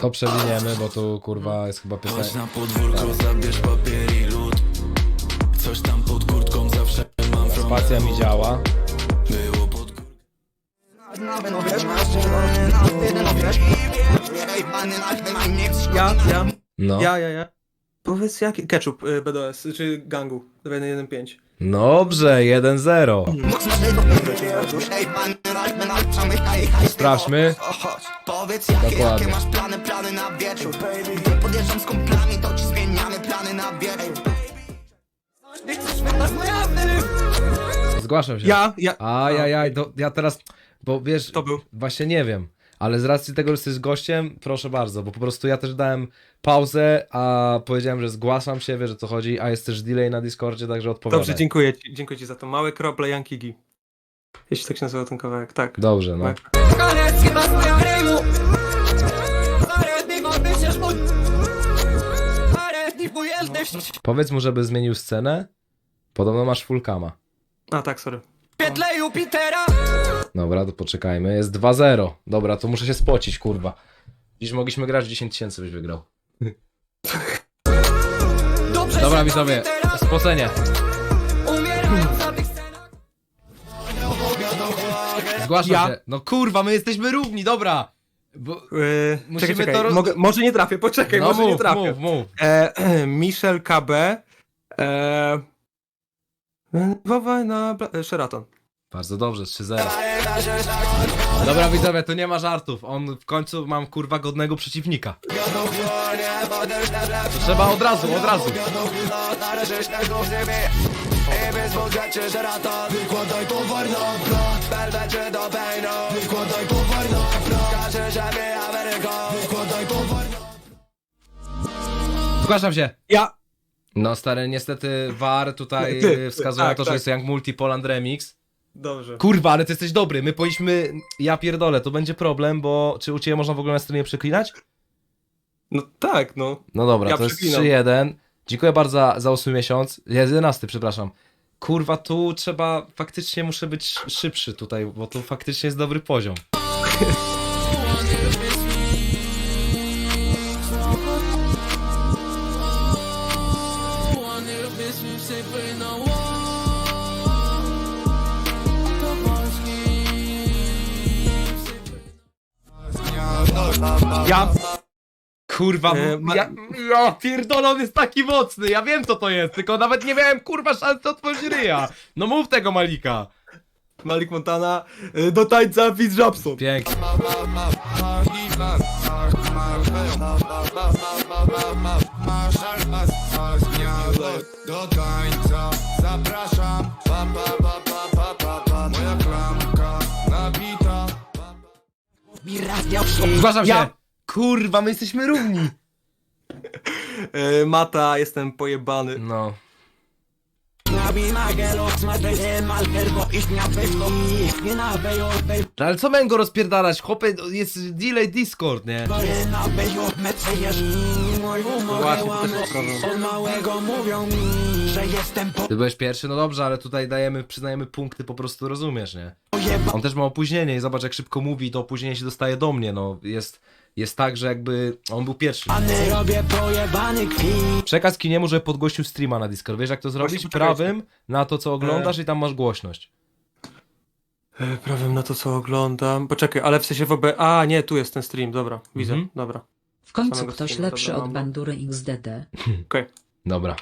To przewiniemy, bo tu kurwa jest chyba Chodź piosenka. na podwórko, zabierz papier i lód Coś tam pod kurtką zawsze mam from Spacja mi działa. Było pod kurtką Ja, ja, No. ja, ja, ja. Powiedz jaki? Ketchup y, BDS, czy gangu 1.1.5. Dobrze, 1-0. Sprawdźmy. Powiedz jakie, masz plany, plany na wieczór Gdy podjeżdżam z kumplami, to ci zmieniamy plany na wieczór Zgłaszam się. Ja, ja. Ajajaj, to ja teraz, bo wiesz, To był. właśnie nie wiem, ale z racji tego, że jesteś gościem, proszę bardzo, bo po prostu ja też dałem pauzę, a powiedziałem, że zgłaszam się, wiesz o co chodzi, a jest też delay na Discordzie, także odpowiadaj. Dobrze, dziękuję ci, dziękuję ci za to. Małe krople Yankee Gi. Jeśli tak się nazywa ten kawałek, tak. Dobrze, no. Tak. Powiedz mu, żeby zmienił scenę. Podobno masz full cama. A tak, sorry. Pietle Jupitera Dobra, to poczekajmy. Jest 2-0. Dobra, to muszę się spocić, kurwa. Dziś mogliśmy grać 10 tysięcy, byś wygrał. Dobrze Dobra, widzowie, spocenie. Zgłaszam Ja? się. No kurwa, my jesteśmy równi, dobra. Bo... Yy, Musimy czekaj, czekaj. to roz- Mogę, może nie trafię, poczekaj, No może nie mów, trafię. mów, mów. E, Michel KB. E, na Bla- e, Sheraton. Bardzo dobrze, 3-0. Dobra widzowie, tu nie ma żartów. On w końcu mam kurwa godnego przeciwnika. To trzeba od razu, od razu. Wykładaj towar na blat Belwecie do Bejno Wykładaj towar na blat Każe, że my Ameryką Wykładaj towar Zgłaszam się. Ja. No stary, niestety VAR tutaj ty, wskazuje na tak, to, że tak. jest Young Multi Poland Remix. Dobrze. Kurwa, ale ty jesteś dobry. My powinniśmy. Ja pierdolę, to będzie problem, bo czy u ciebie można w ogóle na stronie przeklinać? No tak, no. No dobra, Ja to jest przeklinam. 3-1. Dziękuję bardzo za, za 8 miesiąc. 11, przepraszam. Kurwa, tu trzeba, faktycznie muszę być szybszy tutaj, bo tu faktycznie jest dobry poziom. Ja. Kurwa, E, ma- ja, ja pierdolę, on jest taki mocny, ja wiem co to jest, tylko nawet nie miałem kurwa szansy otworzyć ryja. No mów tego Malika. Malik Montana. e, Do tańca Fitz Jobson. Pięknie. Do tańca zapraszam pa, pa, pa, pa, pa, pa, pa. Moja klamka nabita Zgłaszam się. Ja. Kurwa, my jesteśmy równi. E, Mata, jestem pojebany. No. Ale co miałem go rozpierdalać? Chłopie, jest delay Discord, nie? Właśnie, to też pokażę. Ty byłeś pierwszy, no dobrze, ale tutaj dajemy, przyznajemy punkty, po prostu rozumiesz, nie? On też ma opóźnienie i zobacz jak szybko mówi, to opóźnienie się dostaje do mnie, no. Jest, jest tak, że jakby on był pierwszy. Przekaz Kiniemu, że podgłościł streama na Discord. Wiesz jak to zrobić? Właśnie, poczekajcie. Prawym na to, co oglądasz i tam masz głośność. E, Prawem na to, co oglądam. Poczekaj, ale w sensie w OB... A, nie, tu jest ten stream, dobra. Widzę, Mhm. dobra. W końcu Samego ktoś streama, lepszy dobra, od mam. bandury XDD. Okej. Dobra.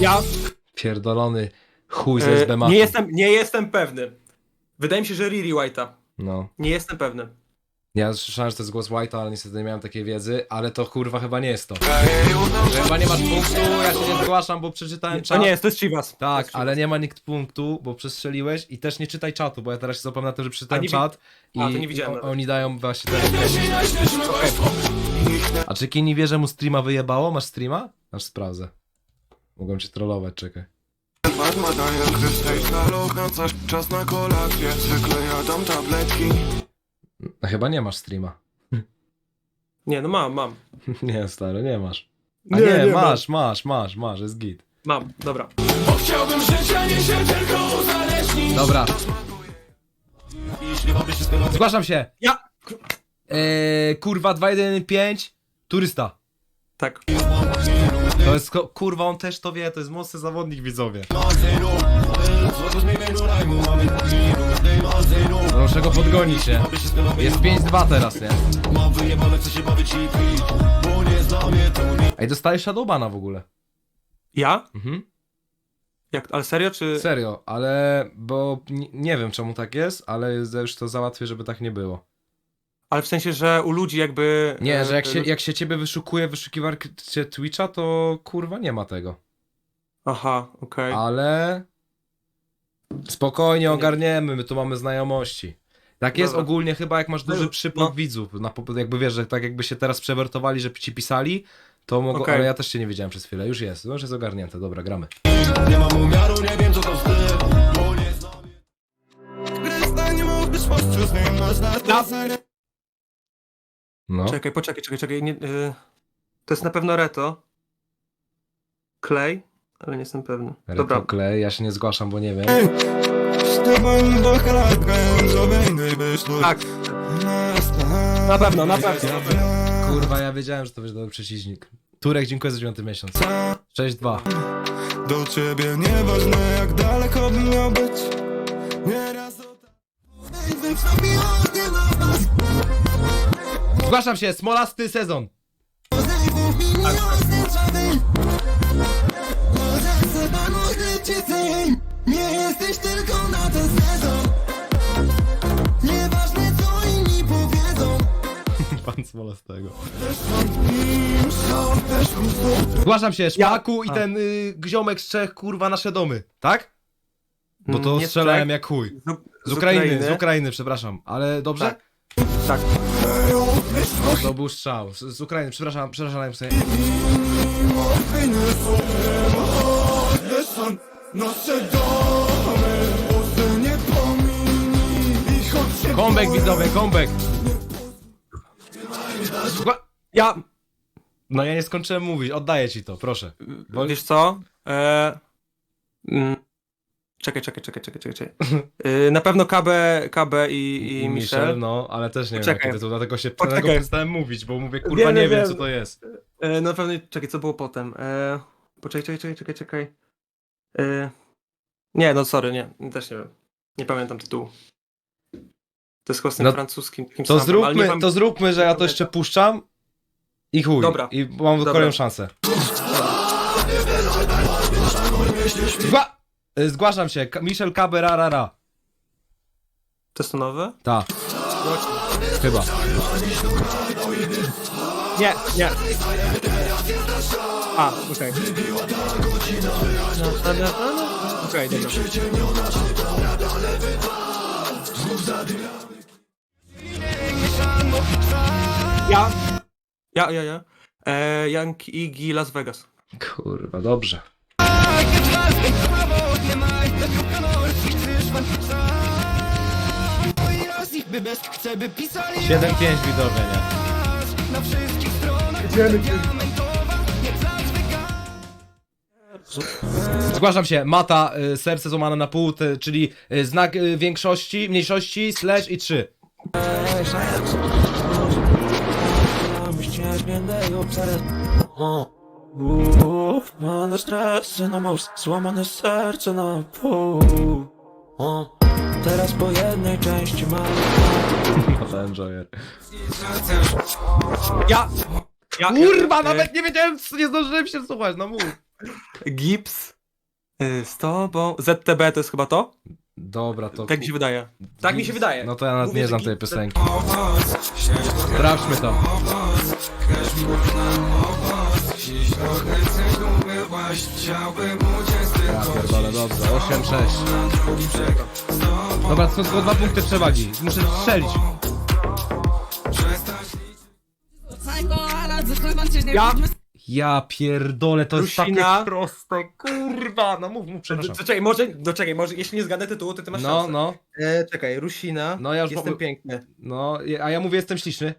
Ja Pierdolony chuj ze e, nie jestem, nie jestem pewny. Wydaje mi się, że Riri White'a. No. Nie jestem pewny. Ja słyszałem, że to jest głos White'a, ale niestety nie miałem takiej wiedzy, ale to kurwa chyba nie jest to. Chyba nie masz punktu, ja się nie zgłaszam, bo przeczytałem To czat. nie jest, to jest Chivas. To Tak, ale nie ma nikt punktu, bo przestrzeliłeś i też nie czytaj czatu, bo ja teraz się zapomnę na tym, że A, przeczytałem nie wi- czat i A, to nie widziałem o, nawet. oni dają właśnie teraz. A czy Kini wie, że mu streama wyjebało? Masz streama? Aż sprawdzę. Mogłem cię trollować, czekaj. Padma daje kryształ staluch na coś Czas na kolację Zwykle jadam tabletki No, chyba nie masz streama. Nie, no mam, mam. nie, stary, nie masz. A Nie, nie, nie masz, masz, masz, masz, jest git. Mam, dobra. Bo chciałbym życia, nie się tylko uzależnić Dobra. Zgłaszam się. Ja! Eee, kurwa 2115 turysta. Tak. To jest ko- kurwa on też to wie, to jest mocny zawodnik widzowie. Muszę go podgonić, nie? Jest 5-2 teraz, nie? Ej, dostajesz Shadowbana w ogóle. Ja? Mhm. Jak, ale serio, czy... Serio, ale bo n- nie wiem czemu tak jest, ale już to załatwię, żeby tak nie było. Ale w sensie, że u ludzi jakby... Nie, e, że jak się, jak się ciebie wyszukuje w wyszukiwarce Twitcha, to kurwa nie ma tego. Aha, okej. Ale spokojnie ogarniemy, my tu mamy znajomości. Tak jest Dobra. ogólnie chyba jak masz duży No. przypływ widzów, na, po- jakby wiesz, że tak jakby się teraz przewertowali, że ci pisali, to mogło, Okej. ale ja też cię nie wiedziałem przez chwilę, już jest, już jest ogarnięte, dobra, gramy. Nie mam umiaru, nie wiem co to wstyd Bo nie znam Gry nie mógłbyś pościu z nim masz na trasę No. Czekaj, poczekaj, czekaj, czekaj. Nie, y, to jest na pewno Reto. Klej, ale nie jestem pewny. Dobra, Retro ja się nie zgłaszam, bo nie wiem. Tak, na pewno, na pewno. Kurwa, ja wiedziałem, że to będzie dobry przeciwnik. Turek, dziękuję za dziewiąty miesiąc. 6-2. Do ciebie nieważne jak daleko bym miał być Nieraz o Zgłaszam się, smolasty sezon. Nie jesteś tylko na ten sezon Nieważne co inni powiedzą Pan smolastego. Zgłaszam się, Szpaku i ten y, gziomek z Czech, kurwa, nasze domy, tak? Bo to Mm, nie strzelałem Czech, jak chuj. Z, Z Ukrainy, z Ukrainy, przepraszam. Ale dobrze? Tak. Tak. To był strzał. Z, z Ukrainy, przepraszam, przepraszam sobie. Comeback widzowie. Zgła- Ja, No ja nie skończyłem mówić, oddaję ci to, proszę. Bo- wiesz co? E, mm, czekaj, czekaj, czekaj, czekaj, czekaj. czekaj. Y, na pewno KB, KB i, i Michel. no, ale też nie wiem Poczekaj. jaki tytuł, dlatego się Poczekaj. dlatego przestałem mówić, bo mówię, kurwa, Wiem, nie wiem, wiem wiem. co to jest. E, na pewno, czekaj, co było potem? E, poczekaj, czekaj, czekaj, czekaj, czekaj. E, nie, no sorry, nie, też nie wiem. Nie pamiętam tytułu. To jest chyba z tym No, francuskim. takim To samym, ale nie zróbmy, pam- to zróbmy, że ja to jeszcze puszczam i chuj. Dobra. I mam Dobra. kolejną szansę. Zgła... y, Zgłaszam się, Ka- Michel Kabe Rarara. To jest to nowe? Ta. Chyba. Nie, nie. A, okej. Okej, dobra. Ja. Ja, ja, ja. E, Young Iggy Las Vegas. Kurwa, dobrze. Chcę by pisali 7-5 widzowie, nie? na wszystkich stronach. Zgłaszam się, mata, y, serce złamane na pół, ty, czyli y, znak y, większości, mniejszości, slash i 3. Uff, Mamy stresy na most, złamane serce na pół o, Teraz po jednej części mam Mata enjoyer. Ja. ja Kurwa, e, nawet nie wiedziałem, co- nie zdążyłem się słuchać, no mów. Gips. E, z tobą. ZTB to jest chyba to? Dobra, to... Tak mi się wydaje. Tak mi się wydaje. No to ja nawet nie znam tej piosenki. Sprawdźmy to. Ja pierdolę, dobrze. 8-6. Dobra, to są tylko dwa punkty przewagi. Muszę strzelić. Ja. Ja pierdolę, to jest Rusina. takie proste, kurwa. No mów, mów, przepraszam. Czekaj, może, no czekaj, może jeśli nie zgadnę tytułu, to ty masz No, szansę. no, E, czekaj, Rusina. No, ja już Jestem po- piękny. no, a ja mówię, jestem śliczny.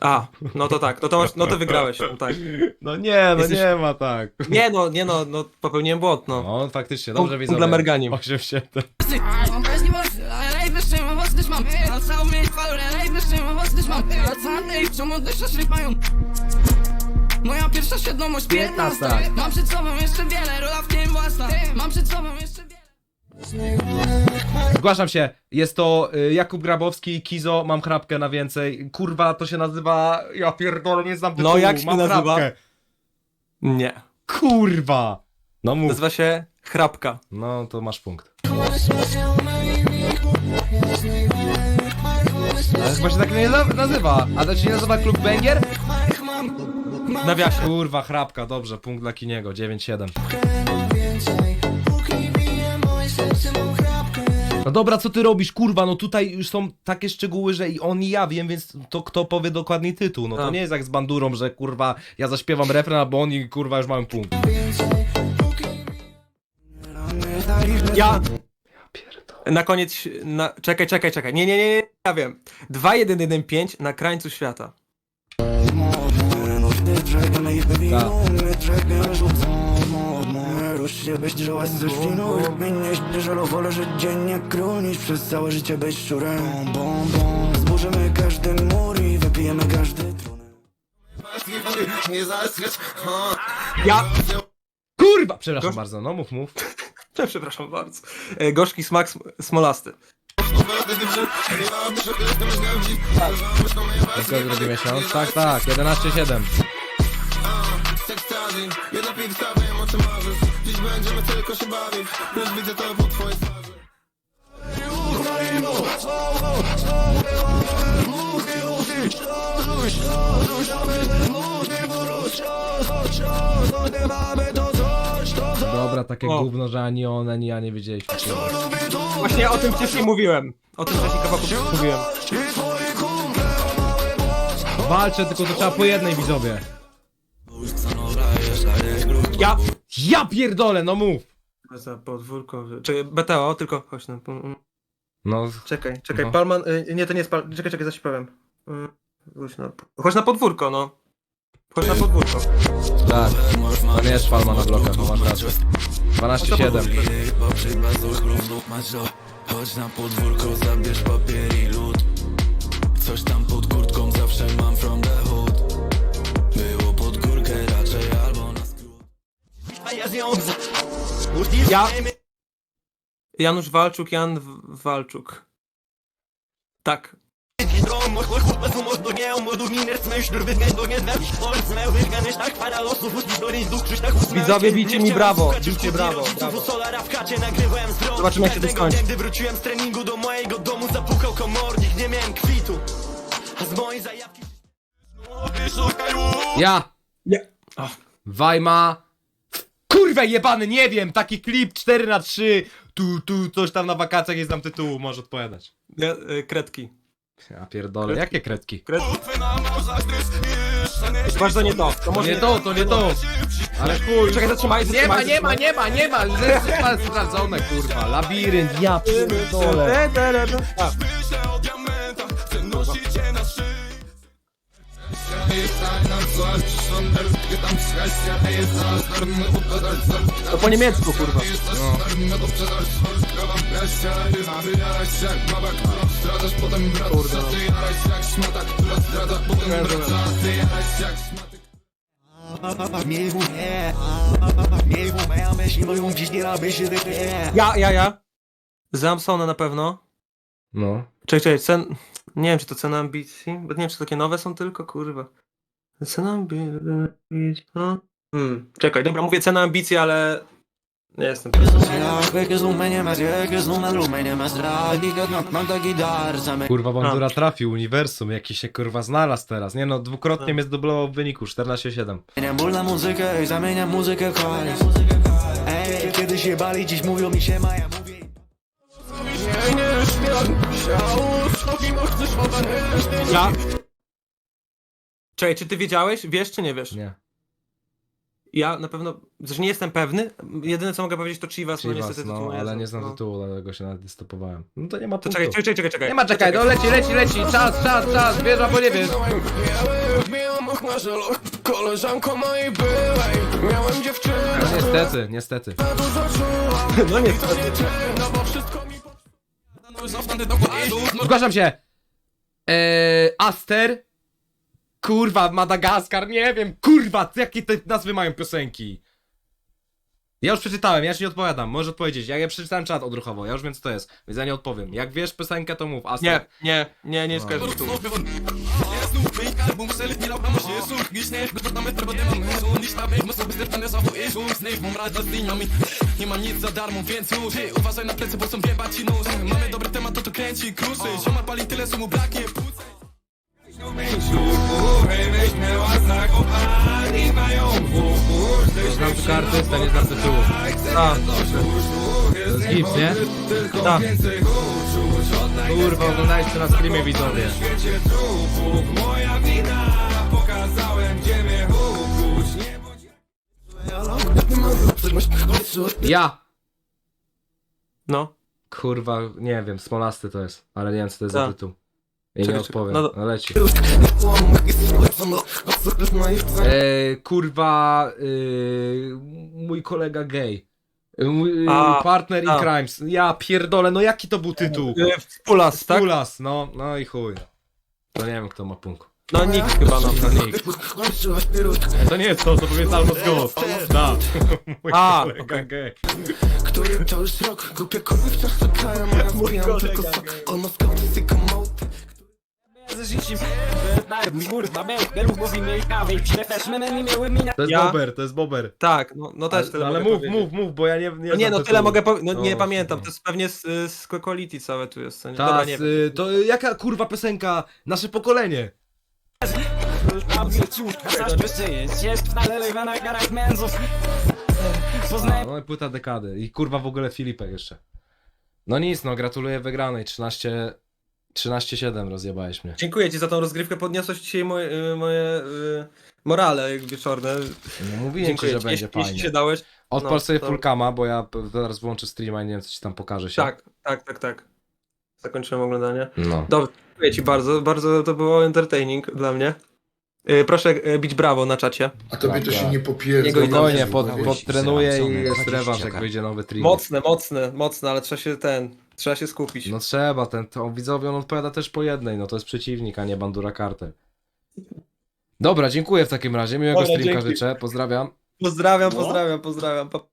A, no to tak, no to, masz, no to wygrałeś, no tak. No nie, no Jesteś- nie ma tak. Nie no, nie no, no popełniłem błąd, no. No faktycznie, dobrze punkt dla Merganiem. 8-7. Mam pewnie mocny, ale najwyższy mam was też mam Na całą mieć falę, najwyższy mam was też mam Na całą mieć, czemu też szli mają Moja pierwsza świadomość 15 15. Mam przed sobą jeszcze wiele, rola w tym własna Mam przed sobą jeszcze wiele Zgłaszam się, jest to y, Jakub Grabowski, Kizo, mam chrapkę na więcej. Kurwa, to się nazywa. Ja pierdolę, nie znam tytułu, No, jak się mam nazywa? Chrapkę. Nie. Kurwa! No mów. Nazywa się Chrapka. No to masz punkt. Ale chyba się tak nie na- nazywa. A to się nie nazywa Klub Banger? W nawiasie. Kurwa, chrapka, dobrze, punkt dla Kiniego, 9-7. No dobra, co ty robisz, kurwa, no tutaj już są takie szczegóły, że i on i ja wiem, więc to kto powie dokładniej tytuł, no to A. nie jest jak z bandurą, że kurwa, ja zaśpiewam refren, albo on i kurwa już mamy punkt. Ja. Na koniec, na... czekaj, czekaj, czekaj. Nie, nie, nie, nie, ja wiem. 2115 na krańcu świata. Tak. Ruszcie być żyła ze świną Jak mnie nie śpiesz, ale wolę żyć dziennie król Niż przez całe życie być szczurem Bom, bom, bom Zburzymy każdy mur i wypijemy każdy trun Nie zaskać, Ja. Kurwa! Przepraszam Gość- bardzo, no mów, mów. Przepraszam bardzo. E, Gorzki smak sm smolasty. Tylko drugi miesiąc? Tak, tak, 11-7. Sekstarzy, jedna pizza, wiem o czym marzysz będziemy tylko się bawić Już widzę to po twojej twarzy Dobra, takie O. gówno, że ani on, ani ja nie wiedzieliśmy. Właśnie o tym wcześniej mówiłem. O tym wcześniej kawałku mówiłem. Walczę, tylko to trzeba po jednej widzowie. Ja. Ja pierdolę, no mów! Za podwórko. Czekaj, BTO, tylko chodź na. No, Czekaj, czekaj, No. Palman. Y, nie, to nie jest Palman. Czekaj, czekaj, zaś powiem. Y, Chodź na, chodź na podwórko, no. Chodź na podwórko. tak. To nie jest palma na blokach, no masz rację. 12-7. Chyba przy bazach równo masz o Chodź na podwórko, zabierz papier i lód Coś tam pod kurtką zawsze mam Ja. Janusz Walczuk, Jan W- Walczuk. Tak. Widzowie, bijcie mi brawo. Bijcie brawo. brawo. Zobaczymy jak się to skończy. Gdy wróciłem z treningu do mojego domu Zapukał komornik, nie miałem kwitu A z mojej zajawki Ja! Ach. Wajma. Kurwa jebany, nie wiem, taki klip 4 na 3 Tu, tu, coś tam na wakacjach jest tam tytułu, może odpowiadać. Nie, y, Kredki. Ja pierdolę, jakie kredki? Kredki. Chyba, że nie to. To To może nie to, to nie to. Ale chuj. Czekaj, zatrzymaj, Nie ma, zatrzymaj, nie ma, nie ma, nie ma. Jest sprawdzone, kurwa. Labirynt, ja pierdolę. Te, te, te, te. A. To po niemiecku, kurwa. Ja, ja, ja. Zamsona na pewno. No. Czekaj, czekaj, cen... Nie wiem, czy to cena ambicji, bo nie wiem, czy takie nowe są tylko, kurwa. Cena ambicji... No. Hmm. Czekaj, dobra, mówię cena ambicji, ale... Nie jestem pewien. Kurwa, Bandura trafił, uniwersum, jaki się kurwa znalazł teraz. Nie no, dwukrotnie mnie zdoblował w wyniku, 14-7. Zmieniam ból na muzykę i zamieniam muzykę w hajs Ej, kiedy się bali, dziś mówią mi się maja mówię Ja. Czekaj, czy ty wiedziałeś? Wiesz czy nie wiesz? Nie. Ja na pewno, zresztą nie jestem pewny, jedyne co mogę powiedzieć to Chivas, no Chivas, niestety no, tytułu ale znam, nie znam no. tytułu, dlatego się nawet stopowałem. No to nie ma To punktu. czekaj, czekaj, czekaj, czekaj. Nie ma czekaj, no leci, leci, leci, czas, czas, czas, wiesz albo nie wiesz. Miałam ochmarze loch, koleżanko mojej byłej Miałem dziewczynę, No niestety, niestety. No nie, No bo wszystko mi Zgłaszam się! Eee, Aster? Kurwa, Madagaskar, nie wiem, kurwa, jakie te nazwy mają piosenki? Ja już przeczytałem, ja ci nie odpowiadam, możesz odpowiedzieć. Ja, ja przeczytałem czat odruchowo, ja już wiem co to jest, więc ja nie odpowiem. Jak wiesz piosenkę, to mów, Aster. nie, nie, nie, nie No. skojarzę tytułu. Nie ma nic za darmo, więc już Ty, uważaj na plecy, bo są wieba ci nóż Mamy dobry temat, to to kręci kruszy Zioma pali tyle, co mu braknie płuc Znam tylko artystę, nie znam tytułu. A, To jest Gips, nie? tak. Kurwa, oglądajcie na streamie widzowie. Ja! No. Kurwa, nie wiem, smolasty to jest, ale nie wiem co to jest za Tak. tytuł. I nie Czekaj, odpowiem, no, no do- leci. E, kurwa, y, mój kolega gay. Mój, y, A, partner in a. crimes. Ja pierdolę, no jaki to był tytuł? E, Współlas, tak? Pulas, no, no i chuj. To nie wiem kto ma punkt. No nikt chyba, no. To nikt. To nie jest to, co powiedz Albo Scott. Da. Mój A, kolega okej. gay. Który to już rok Głupie kurwy wciąż czekają A ja zbijam tylko sok On ma skauty, sykomoty To jest Ja? Bober, to jest Bober. Tak, no, no też tyle Ale mogę mów, powiedzieć. mów, mów, bo ja nie, nie No nie, znam no tytułu. tyle mogę powiedzieć, no nie No, pamiętam, no. to jest pewnie z, z Quality całe tu jest, co nie? Dobra, Tak, nie wiem. y, to y, jaka kurwa piosenka? Nasze pokolenie. No i płyta dekady. I kurwa w ogóle Filipek jeszcze. No nic, no gratuluję wygranej. 13... 13-7 rozjebałeś mnie. Dziękuję ci za tą rozgrywkę, podniosłeś dzisiaj moje, y, moje y, morale wieczorne. No, mówiłem Dziękuję ci, że ci, będzie jeśli, jeśli fajnie. się dałeś. Odpal no, sobie to- fullcama, bo ja p- zaraz włączę streama i nie wiem co ci tam pokaże się. Tak, tak, tak, tak. Zakończyłem oglądanie. No. Dobrze, dziękuję ci bardzo, bardzo to było entertaining dla mnie. Y, proszę y, bić brawo na czacie. A tobie to się nie Jego popierdza. Spokojnie, pod, zrobić. podtrenuję i jest rewanż jak wyjdzie nowy trim. Mocne, mocne, mocne, ale trzeba się ten, trzeba się skupić. No trzeba, ten to widzowie on odpowiada też po jednej, no to jest przeciwnik, a nie bandura kartel. Dobra, dziękuję w takim razie, miłego Dobra, streamka dzięki. życzę, pozdrawiam. Pozdrawiam, No. pozdrawiam, pozdrawiam. Pa-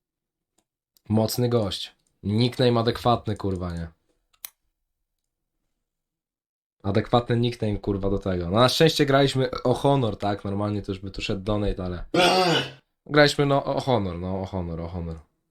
Mocny gość. Nickname adekwatny, kurwa, nie? Adekwatny nickname, kurwa, do tego. No na szczęście graliśmy o honor, tak? Normalnie to już by tu szedł donate, ale... Graliśmy no o honor, no o honor, o honor.